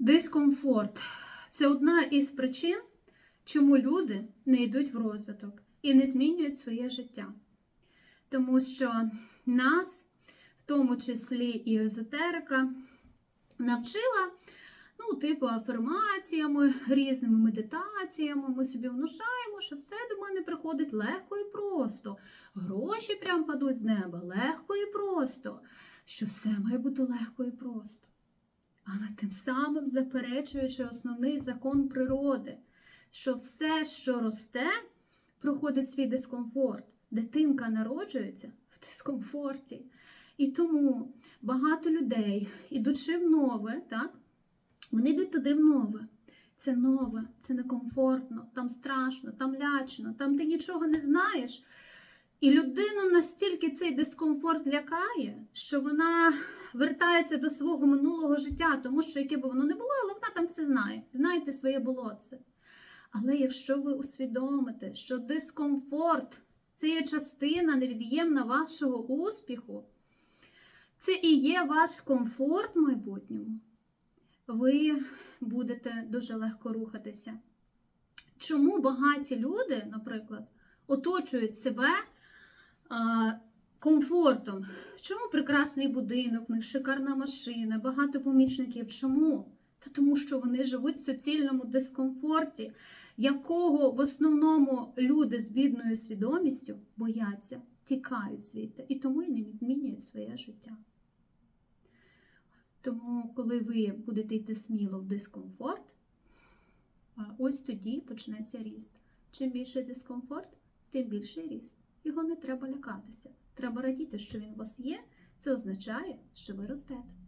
Дискомфорт це одна із причин, чому люди не йдуть в розвиток і не змінюють своє життя. Тому що нас, в тому числі і езотерика, навчила, ну, типу, афірмаціями, різними медитаціями. Ми собі внушаємо, що все до мене приходить легко і просто. Гроші прям падуть з неба, легко і просто. Що все має бути легко і просто. Але тим самим заперечуючи основний закон природи, що все, що росте, проходить свій дискомфорт. Дитинка народжується в дискомфорті. І тому багато людей, ідучи в нове, так, вони йдуть туди в нове. Це нове, це некомфортно, там страшно, там лячно, там ти нічого не знаєш. І людину настільки цей дискомфорт лякає, що вона вертається до свого минулого життя, тому що яке б воно не було, але вона там все знає. Знаєте своє болотце. Але якщо ви усвідомите, що дискомфорт це є частина невід'ємна вашого успіху, це і є ваш комфорт в майбутньому, ви будете дуже легко рухатися. Чому багаті люди, наприклад, оточують себе комфортом? Чому прекрасний будинок, в них шикарна машина, багато помічників? Чому? Та тому що вони живуть в суцільному дискомфорті, якого в основному люди з бідною свідомістю бояться, тікають звідти і тому і не змінюють своє життя. Тому, коли ви будете йти сміло в дискомфорт, ось тоді почнеться ріст. Чим більший дискомфорт, тим більший ріст. Його не треба лякатися. Треба радіти, що він у вас є. Це означає, що ви ростете.